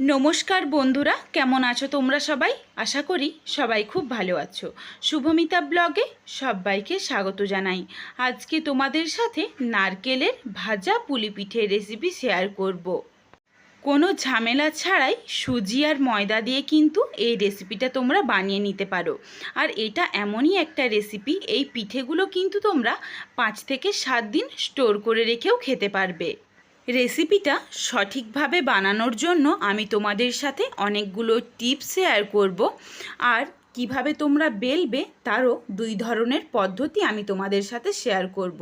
নমস্কার বন্ধুরা, কেমন আছো তোমরা সবাই? আশা করি সবাই খুব ভালো আছো। শুভমিতা ব্লগে সবাইকে স্বাগত জানাই। আজকে তোমাদের সাথে নারকেলের ভাজা পুলি পিঠের রেসিপি শেয়ার করব। কোনো ঝামেলা ছাড়াই সুজি আর ময়দা দিয়ে কিন্তু এই রেসিপিটা তোমরা বানিয়ে নিতে পারো। আর এটা এমনই একটা রেসিপি এই পিঠেগুলো কিন্তু তোমরা পাঁচ থেকে সাত দিন স্টোর করে রেখেও খেতে পারবে। রেসিপিটা সঠিকভাবে বানানোর জন্য আমি তোমাদের সাথে অনেকগুলো টিপস শেয়ার করব। আর কীভাবে তোমরা বেলবে তারও দুই ধরনের পদ্ধতি আমি তোমাদের সাথে শেয়ার করব।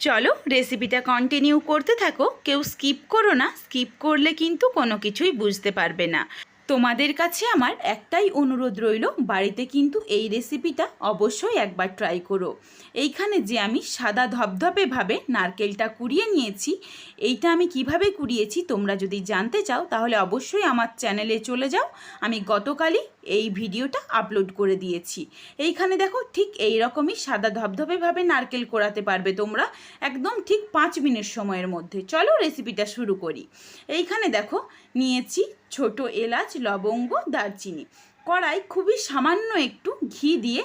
চলো রেসিপিটা কন্টিনিউ করতে থাকো। কেউ স্কিপ করো না। স্কিপ করলে কিন্তু কোনো কিছুই বুঝতে পারবে না। তোমাদের কাছে আমার একটাই অনুরোধ রইল, বাড়িতে কিন্তু এই রেসিপিটা অবশ্যই একবার ট্রাই করো। এইখানে যে আমি সাদা ধপধপেভাবে নারকেলটা কুড়িয়ে নিয়েছি, এইটা আমি কীভাবে কুড়িয়েছি তোমরা যদি জানতে চাও, তাহলে অবশ্যই আমার চ্যানেলে চলে যাও। আমি গতকালই এই ভিডিওটা আপলোড করে দিয়েছি। এইখানে দেখো ঠিক এই রকমই সাদা ধবধবেভাবে নারকেল কোড়াতে পারবে তোমরা একদম ঠিক পাঁচ মিনিট সময়ের মধ্যে। চলো রেসিপিটা শুরু করি। এইখানে দেখো নিয়েছি ছোট এলাচ, লবঙ্গ, দারচিনি। কড়াই খুবই সামান্য একটু ঘি দিয়ে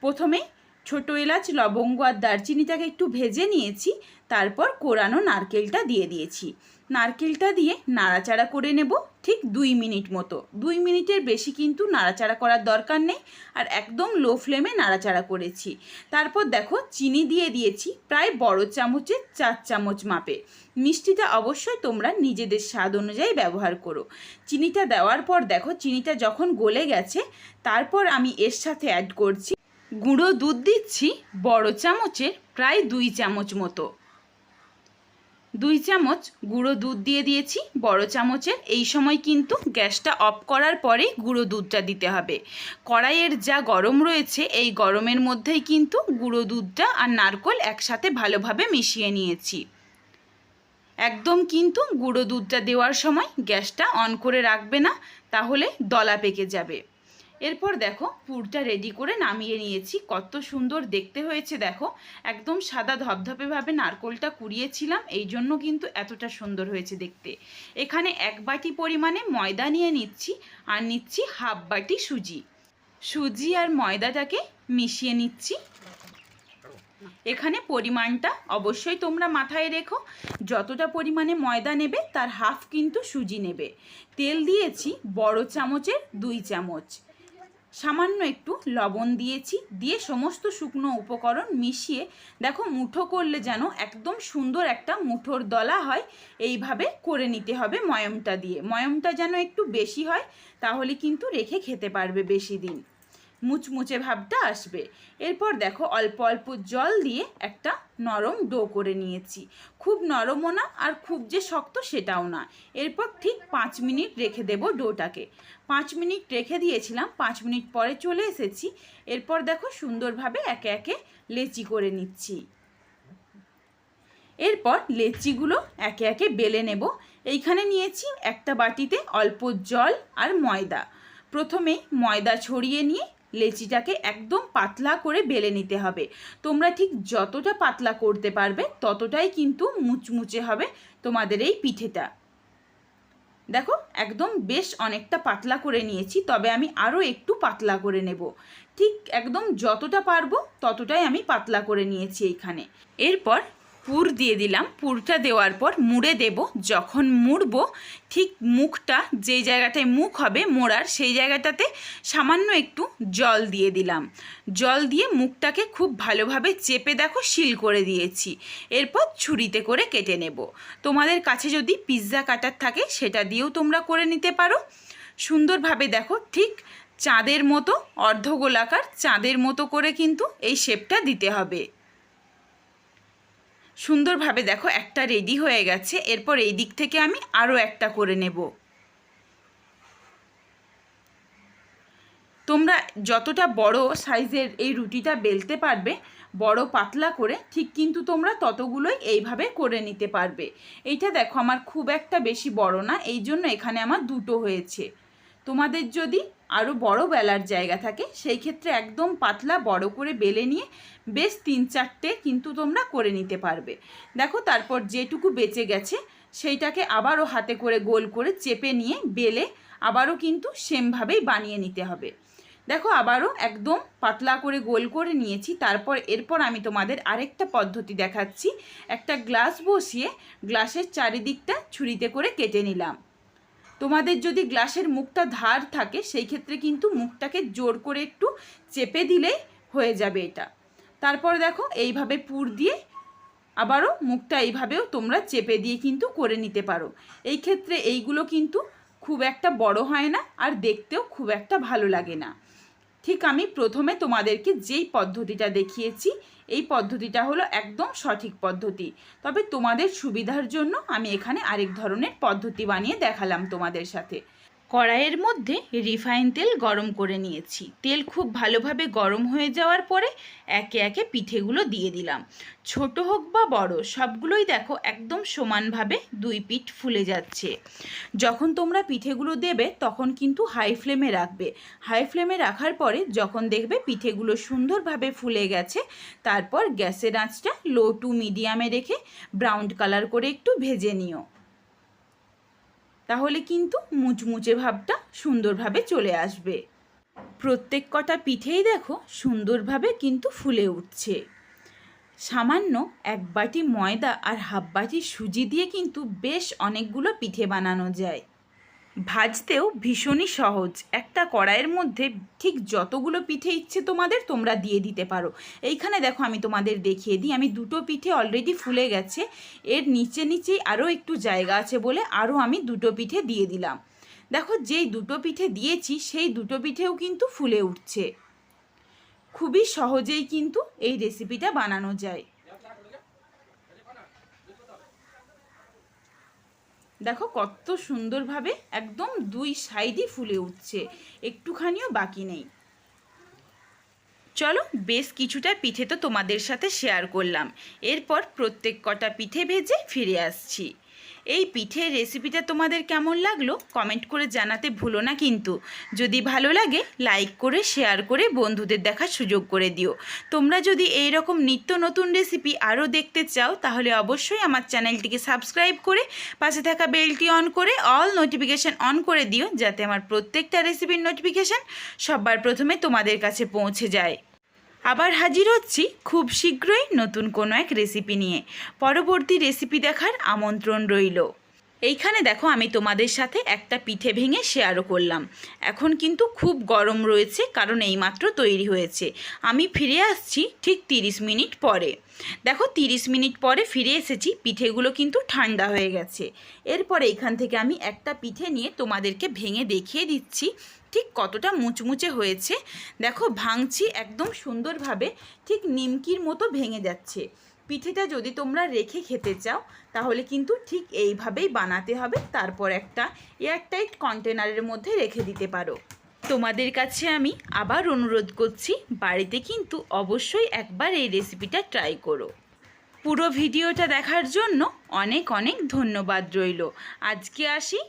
প্রথমে ছোট এলাচ, লবঙ্গ আর দারচিনিটাকে একটু ভেজে নিয়েছি, তারপর কোরানো নারকেলটা দিয়ে দিয়েছি। নারকেলটা দিয়ে নাড়াচাড়া করে নেব ঠিক দুই মিনিট মতো। দুই মিনিটের বেশি কিন্তু নাড়াচাড়া করার দরকার নেই আর একদম লো ফ্লেমে নাড়াচাড়া করেছি। তারপর দেখো চিনি দিয়ে দিয়েছি প্রায় বড় চামচের চার চামচ মাপে। মিষ্টিটা অবশ্যই তোমরা নিজেদের স্বাদ অনুযায়ী ব্যবহার করো। চিনিটা দেওয়ার পর দেখো চিনিটা যখন গলে গেছে, তারপর আমি এর সাথে অ্যাড করছি গুঁড়ো দুধ দিচ্ছি বড় চামচের প্রায় দুই চামচ মতো। দুই চামচ গুঁড়ো দুধ দিয়ে দিয়েছি বড় চামচের। এই সময় কিন্তু গ্যাসটা অফ করার পরেই গুঁড়ো দুধটা দিতে হবে। কড়াইয়ের যা গরম রয়েছে, এই গরমের মধ্যেই কিন্তু গুঁড়ো দুধটা আর নারকোল একসাথে ভালোভাবে মিশিয়ে নিয়েছি। একদম কিন্তু গুঁড়ো দুধটা দেওয়ার সময় গ্যাসটা অন করে রাখবে না, তাহলে দলা পেকে যাবে। এরপর দেখো পুরটা রেডি করে নামিয়ে নিয়েছি। কত সুন্দর দেখতে হয়েছে, দেখো। একদম সাদা ধপধপেভাবে নারকোলটা কুড়িয়েছিলাম, এই জন্য কিন্তু এতটা সুন্দর হয়েছে দেখতে। এখানে এক বাটি পরিমাণে ময়দা নিয়ে নিচ্ছি, আর নিচ্ছি হাফ বাটি সুজি। সুজি আর ময়দাটাকে মিশিয়ে নিচ্ছি। এখানে পরিমাণটা অবশ্যই তোমরা মাথায় রেখো, যতটা পরিমাণে ময়দা নেবে তার হাফ কিন্তু সুজি নেবে। তেল দিয়েছি বড় চামচের দুই চামচ। সামান্য একটু লবণ দিয়েছি, দিয়ে সমস্ত শুকনো উপকরণ মিশিয়ে, দেখো মুঠো করলে যেন একদম সুন্দর একটা মুঠোর দলা হয়, এইভাবে করে নিতে হবে ময়মটা দিয়ে। ময়মটা যেন একটু বেশি হয়, তাহলে কিন্তু রেখে খেতে পারবে বেশি দিন। মুচমুচে ভাবটা আসবে। এরপর দেখো অল্প অল্প জল দিয়ে একটা নরম ডো করে নিয়েছি। খুব নরমও না আর খুব যে শক্ত সেটাও না। এরপর ঠিক পাঁচ মিনিট রেখে দেব ডোটাকে। পাঁচ মিনিট রেখে দিয়েছিলাম, পাঁচ মিনিট পরে চলে এসেছি। এরপর দেখো সুন্দরভাবে একে একে লেচি করে নিচ্ছি। এরপর লেচিগুলো একে একে বেলে নেব। এইখানে নিয়েছি একটা বাটিতে অল্প জল আর ময়দা। প্রথমেই ময়দা ছড়িয়ে নিয়ে লেচিটাকে একদম পাতলা করে বেলে নিতে হবে। তোমরা ঠিক যতটা পাতলা করতে পারবে, ততটাই কিন্তু মুচমুচে হবে তোমাদের এই পিঠেটা। দেখো, একদম বেশ অনেকটা পাতলা করে নিয়েছি, তবে আমি আরও একটু পাতলা করে নেব। ঠিক একদম যতটা পারব, ততটাই আমি পাতলা করে নিয়েছি এইখানে। এরপর পুর দিয়ে দিলাম। পুরটা দেওয়ার পর মুড়ে দেব। যখন মুড়বো, ঠিক মুখটা যে জায়গাটায় মুখ হবে মোড়ার, সেই জায়গাটাতে সামান্য একটু জল দিয়ে দিলাম। জল দিয়ে মুখটাকে খুব ভালোভাবে চেপে দেখো, শিল করে দিয়েছি। এরপর ছুরিতে করে কেটে নেব। তোমাদের কাছে যদি পিৎজা কাটার থাকে, সেটা দিয়েও তোমরা করে নিতে পারো। সুন্দরভাবে দেখো, ঠিক চাঁদের মতো, অর্ধগোলাকার চাঁদের মতো করে কিন্তু এই শেপটা দিতে হবে। সুন্দরভাবে দেখো, একটা রেডি হয়ে গেছে। এরপর এই দিক থেকে আমি আরও একটা করে নেব। তোমরা যতটা বড় সাইজের এই রুটিটা বেলতে পারবে, বড় পাতলা করে, ঠিক কিন্তু তোমরা ততগুলোই এইভাবে করে নিতে পারবে। এইটা দেখো, আমার খুব একটা বেশি বড় না এই জন্য এখানে আমার দুটো হয়েছে। তোমাদের যদি আরও বড় বেলার জায়গা থাকে, সেই ক্ষেত্রে একদম পাতলা বড় করে বেলে নিয়ে বেশ তিন চারটে কিন্তু তোমরা করে নিতে পারবে। দেখো, তারপর যেটুকু বেঁচে গেছে, সেইটাকে আবারও হাতে করে গোল করে চেপে নিয়ে বেলে আবারও কিন্তু সেমভাবেই বানিয়ে নিতে হবে। দেখো, আবারও একদম পাতলা করে গোল করে নিয়েছি, তারপর এরপর আমি তোমাদের আরেকটা পদ্ধতি দেখাচ্ছি। একটা গ্লাস বসিয়ে গ্লাসের চারিদিকটা ছুরিতে করে কেটে নিলাম। তোমাদের যদি গ্লাসের মুখটা ধার থাকে, সেই ক্ষেত্রে কিন্তু মুখটাকে জোর করে একটু চেপে দিলেই হয়ে যাবে এটা। তারপর দেখো, এইভাবে পুর দিয়ে আবারও মুখটা এইভাবেও তোমরা চেপে দিয়ে কিন্তু করে নিতে পারো। এই ক্ষেত্রে এইগুলো কিন্তু খুব একটা বড় হয় না, আর দেখতেও খুব একটা ভালো লাগে না। ঠিক আমি প্রথমে তোমাদেরকে যেই পদ্ধতিটা দেখিয়েছি, এই পদ্ধতিটা হলো একদম সঠিক পদ্ধতি। তবে তোমাদের সুবিধার জন্য আমি এখানে আরেক ধরনের পদ্ধতি বানিয়ে দেখালাম তোমাদের সাথে। কড়াইয়ের মধ্যে রিফাইন তেল গরম করে নিয়েছি। তেল খুব ভালোভাবে গরম হয়ে যাওয়ার পরে একে একে পিঠেগুলো দিয়ে দিলাম। ছোট হোক বা বড়, সবগুলোই দেখো একদম সমানভাবে দুই পিঠ ফুলে যাচ্ছে। যখন তোমরা পিঠেগুলো দেবে, তখন কিন্তু হাই ফ্লেমে রাখবে। হাই ফ্লেমে রাখার পরে যখন দেখবে পিঠেগুলো সুন্দরভাবে ফুলে গেছে, তারপর গ্যাসের আঁচটা লো টু মিডিয়ামে রেখে ব্রাউন কালার করে একটু ভেজে নিও। তাহলে কিন্তু মুচমুচে ভাবটা সুন্দরভাবে চলে আসবে। প্রত্যেক কটা পিঠেই দেখো সুন্দরভাবে কিন্তু ফুলে উঠছে। সামান্য এক বাটি ময়দা আর হাফ বাটি সুজি দিয়ে কিন্তু বেশ অনেকগুলো পিঠে বানানো যায়। ভাজতেও ভীষণই সহজ। একটা কড়াইয়ের মধ্যে ঠিক যতগুলো পিঠে ইচ্ছে তোমাদের, তোমরা দিয়ে দিতে পারো। এইখানে দেখো আমি তোমাদের দেখিয়ে দিই। আমি দুটো পিঠে অলরেডি ফুলে গেছে। এর নিচে নিচেই আরও একটু জায়গা আছে বলে আরও আমি দুটো পিঠে দিয়ে দিলাম। দেখো যেই দুটো পিঠে দিয়েছি, সেই দুটো পিঠেও কিন্তু ফুলে উঠছে। খুবই সহজেই কিন্তু এই রেসিপিটা বানানো যায়। দেখো, কত সুন্দরভাবে একদম দুই সাইডই ফুলে উঠছে। একটুখানিও বাকি নেই। চলো, বেশ কিছুটা পিঠে তো তোমাদের সাথে শেয়ার করলাম। এরপর প্রত্যেক কটা পিঠে ভেজে ফিরে আসছি। এই পিঠের রেসিপিটা তোমাদের কেমন লাগল? কমেন্ট করে জানাতে ভুলো না কিন্তু। যদি ভালো লাগে লাইক করে শেয়ার করে বন্ধুদের দেখার সুযোগ করে দিও। তোমরা যদি এই রকম নিত্য নতুন রেসিপি আরও দেখতে চাও, তাহলে অবশ্যই আমার চ্যানেলটিকে সাবস্ক্রাইব করে, পাশে থাকা বেলটি অন করে অল নোটিফিকেশান অন করে দিও, যাতে আমার প্রত্যেকটা রেসিপির নোটিফিকেশান সবার প্রথমে তোমাদের কাছে পৌঁছে যায়। আবার হাজির হচ্ছি খুব শীঘ্রই নতুন কোনো এক রেসিপি নিয়ে। পরবর্তী রেসিপি দেখার আমন্ত্রণ রইল। এইখানে দেখো আমি তোমাদের সাথে একটা পিঠে ভেঙে শেয়ারও করলাম। এখন কিন্তু খুব গরম রয়েছে, কারণ এইমাত্র তৈরি হয়েছে। আমি ফিরে আসছি ঠিক তিরিশ মিনিট পরে। দেখো তিরিশ মিনিট পরে ফিরে এসেছি, পিঠেগুলো কিন্তু ঠান্ডা হয়ে গেছে। এরপরে এখান থেকে আমি একটা পিঠে নিয়ে তোমাদেরকে ভেঙে দেখিয়ে দিচ্ছি, ঠিক কতটা মুচমুচে হয়েছে। দেখো ভাঙছি একদম সুন্দরভাবে ঠিক নিমকির মতো ভেঙে যাচ্ছে। পিঠেটা যদি তোমরা রেখে খেতে চাও, তাহলে কিন্তু ঠিক এইভাবেই বানাতে হবে। তারপর একটা এয়ারটাইট কন্টেনারের মধ্যে রেখে দিতে পারো। তোমাদের কাছে আমি আবার অনুরোধ করছি, বাড়িতে কিন্তু অবশ্যই একবার এই রেসিপিটা ট্রাই করো। পুরো ভিডিওটা দেখার জন্য অনেক অনেক ধন্যবাদ রইল। আজকে আসি